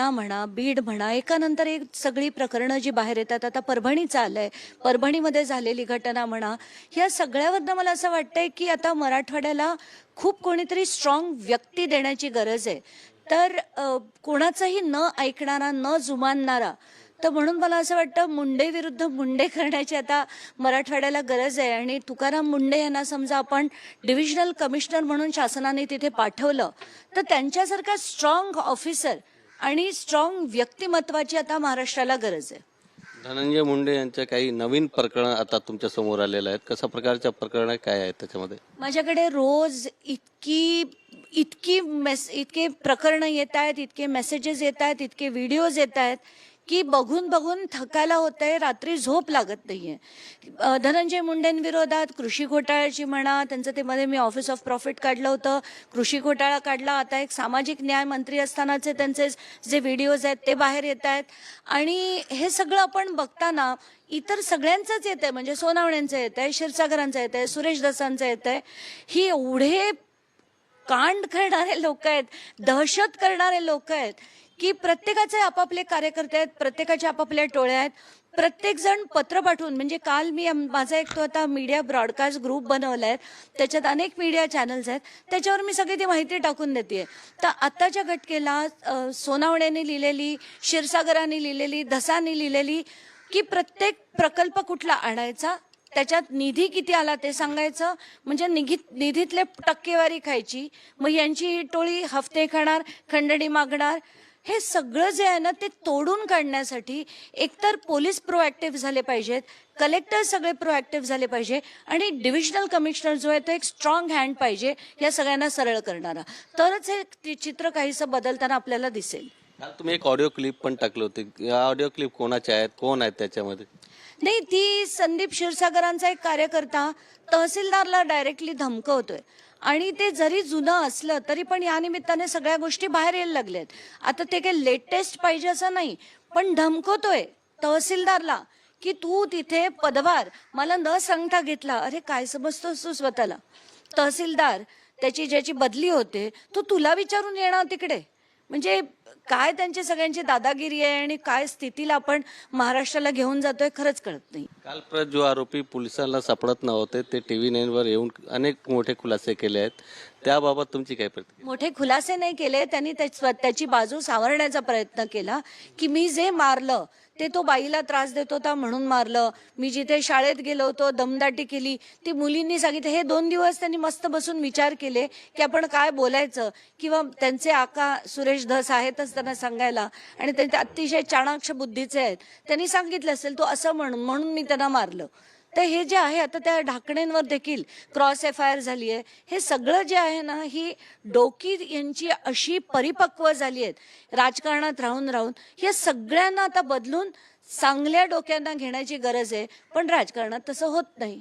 जालना म्हणा बीड म्हणा एकानंतर एक सगळी प्रकरणं जी बाहेर येतात आता परभणीचं आलंय. परभणीमध्ये झालेली घटना म्हणा ह्या सगळ्यावरनं मला असं वाटतंय की आता मराठवाड्याला खूप कोणीतरी स्ट्रॉंग व्यक्ती देण्याची गरज आहे. तर कोणाचंही न ऐकणारा न जुमानणारा तर म्हणून मला असं वाटतं मुंडे विरुद्ध मुंडे करण्याची आता मराठवाड्याला गरज आहे. आणि तुकाराम मुंडे यांना समजा आपण डिव्हिजनल कमिशनर म्हणून शासनाने तिथे पाठवलं तर त्यांच्यासारखा स्ट्रॉंग ऑफिसर आणि स्ट्रॉंग व्यक्तिमत्वाची आता महाराष्ट्राला गरज आहे. धनंजय मुंडे यांच्या काही नवीन प्रकरण आता तुमच्यासमोर आलेलं आहेत. कशा प्रकारच्या प्रकरण काय आहेत त्याच्यामध्ये? माझ्याकडे रोज इतकी इतकी मेस इतके प्रकरणं येत आहेत इतके मेसेजेस येत आहेत इतके व्हिडिओज येत आहेत. की बघून बघून थकायला होत आहे रात्री झोप लागत नाहीये. धनंजय मुंडेंविरोधात कृषी घोटाळ्याची म्हणा त्यांचं ते मध्ये मी ऑफिस ऑफ प्रॉफिट काढलं होतं. कृषी घोटाळा काढला. आता एक सामाजिक न्याय मंत्री असतानाचे त्यांचे जे व्हिडिओज आहेत ते बाहेर येत आहेत. आणि हे सगळं आपण बघताना इतर सगळ्यांचंच येत आहे म्हणजे सोनावण्यांचं येत आहे क्षीरसागरांचं येत आहे सुरेश दसांचं येत आहे ही एवढे कांड करणारे लोक आहेत दहशत करणारे लोक आहेत. की प्रत्येकाचे आपापले कार्यकर्ते आहेत प्रत्येकाच्या आपापल्या टोळ्या आहेत. प्रत्येक जण पत्र पाठवून म्हणजे काल मी माझा एक तो आता मीडिया ब्रॉडकास्ट ग्रुप बनवला आहे त्याच्यात अनेक मीडिया चॅनल्स आहेत. त्याच्यावर मी सगळी ती माहिती टाकून देते तर आत्ताच्या घटकेला सोनावण्याने लिहिलेली क्षीरसागराने लिहिलेली धसाने लिहिलेली की प्रत्येक प्रकल्प कुठला आणायचा त्याच्यात निधी किती आला ते सांगायचं म्हणजे निधीत निधीतले टक्केवारी खायची. मग यांची ही टोळी हफ्ते खाणार खंडणी मागणार हे सगळं जे आहे ना ते तोडून काढण्यासाठी एकतर पोलीस प्रोॲक्टिव्ह झाले पाहिजेत कलेक्टर सगळे प्रोॲक्टिव्ह झाले पाहिजे आणि डिव्हिजनल कमिशनर जो आहे तो एक स्ट्रॉंग हँड पाहिजे या सगळ्यांना सरळ करणारा. तरच हे चित्र काहीसं बदलताना आपल्याला दिसेल. तुम्ही एक ऑडिओ क्लिप पण टाकली होती. या ऑडिओ क्लिप कोणाच्या आहेत? कोण आहेत त्याच्यामध्ये? नाही ती संदीप क्षीरसागरांचा एक कार्यकर्ता तहसीलदारला डायरेक्टली धमकवतोय. आणि ते जरी जुनं असलं तरी पण या निमित्ताने सगळ्या गोष्टी बाहेर यायला लागल्यात आता ते काही लेटेस्ट पाहिजे असं नाही पण धमकवतोय तहसीलदारला की तू तिथे पदवार मला न सांगता घेतला. अरे काय समजतोस तू स्वतःला? तहसीलदार त्याची ज्याची बदली होते तो तुला विचारून येणार तिकडे. म्हणजे काय त्यांची सगळ्यांची दादागिरी आहे आणि काय स्थितीला आपण महाराष्ट्राला घेऊन जातोय खरंच कळत नाही. काल जो आरोपी पोलिसांना सापडत नव्हते ते टी व्ही नाईनवर येऊन अनेक मोठे खुलासे केले आहेत. त्याबाबत तुमची काय प्रतिक्रिया? मोठे खुलासे नाही केले. त्यांनी त्याची बाजू सावरण्याचा प्रयत्न केला की मी जे मारलं ते तो बाईला त्रास देत होता म्हणून मारलं. मी जिथे शाळेत गेलो होतो दमदाटी केली. ती मुलींनी सांगितलं हे दोन दिवस त्यांनी मस्त बसून विचार केले की आपण काय बोलायचं? किंवा त्यांचे आका सुरेश धस आहेतच त्यांना सांगायला. आणि ते अतिशय चाणाक्ष बुद्धीचे आहेत. त्यांनी सांगितलं असेल तो असं म्हणून म्हणून मी त्यांना मारलं. तर हे जे आहे आता त्या ढाकण्यांवर देखील क्रॉस एफ आय आर झाली आहे. हे सगळं जे आहे ना ही डोकी यांची अशी परिपक्व झाली आहेत राजकारणात राहून राहून. हे सगळ्यांना आता बदलून चांगल्या डोक्यांना घेण्याची गरज आहे पण राजकारणात तसं होत नाही.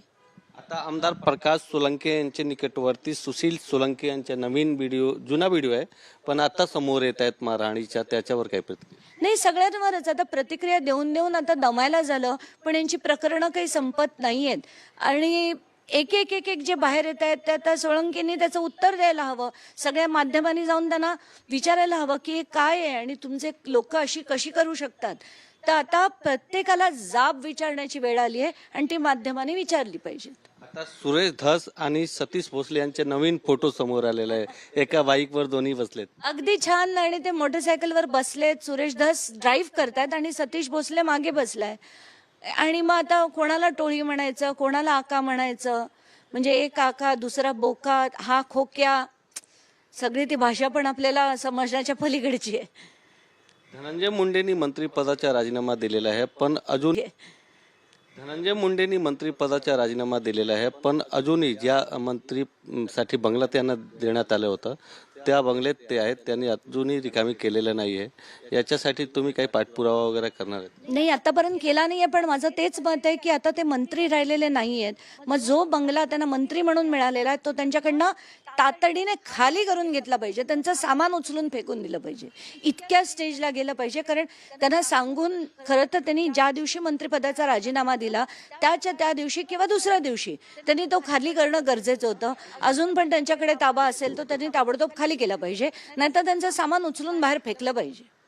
आता आमदार प्रकाश सोलंके यांचे निकटवर्ती सुशील सोलंके यांच्या नवीन व्हिडिओ जुना व्हिडिओ आहे पण आता समोर येत आहेत महाराणीच्या त्याच्यावर काय प्रतिक्रिया? नाही सगळ्यांवरच आता प्रतिक्रिया देऊन देऊन आता दमायला झालं पण यांची प्रकरणं काही संपत नाहीयेत. आणि एक एक एक एक जे बाहेर येत आहेत त्या त्या सोळंकींनी त्याचं उत्तर द्यायला हवं. सगळ्या माध्यमांनी जाऊन त्यांना विचारायला हवं की हे काय आहे आणि तुमचे लोक अशी कशी करू शकतात. तर आता प्रत्येकाला जाब विचारण्याची वेळ आली आहे आणि ती माध्यमांनी विचारली पाहिजेत आता सुरेश धस आणि सतीश भोसले यांचे नवीन फोटो समोर आलेले आहे. एका बाईकवर दोन्ही बसलेत. अगदी छान आणि ते मोटरसायकलवर बसलेत. सुरेश धस ड्राईव्ह करतायत आणि सतीश भोसले मागे बसलाय. आणि मग आता कोणाला टोळी म्हणायचं कोणाला आका म्हणायचं? म्हणजे एक आका दुसरा बोका हा खोक्या. सगळी ती भाषा पण आपल्याला समजण्याच्या पलीकडची आहे. धनंजय मुंडेंनी मंत्रिपदाचा राजीनामा दिलेला आहे पण अजून धनंजय मुंडेंनी मंत्रिपदाचा राजीनामा दिलेला आहे पण अजूनही ज्या मंत्रीसाठी बंगला त्यांना देण्यात आलं होतं त्या बंगल्यात ते आहेत त्यांनी अजूनही रिकामी केलेलं नाही आहे याच्यासाठी तुम्ही काही पाठपुरावा वगैरे करणार आहेत? नाही आतापर्यंत केला नाही आहे पण माझं तेच मत आहे की आता ते मंत्री राहिलेले नाही आहेत मग जो बंगला त्यांना मंत्री म्हणून मिळालेला आहे तो त्यांच्याकडनं तातडीने खाली करून घेतला पाहिजे. त्यांचं सामान उचलून फेकून दिलं पाहिजे. इतक्या स्टेजला गेलं पाहिजे कारण त्यांना सांगून खरं तर त्यांनी ज्या दिवशी मंत्रिपदाचा राजीनामा दिला त्याच्या त्या दिवशी किंवा दुसऱ्या दिवशी त्यांनी तो खाली करणं गरजेचं होतं. अजून पण त्यांच्याकडे ताबा असेल तर त्यांनी ताबडतोब खाली केला पाहिजे. नाहीतर त्यांचं सामान उचलून बाहेर फेकलं पाहिजे.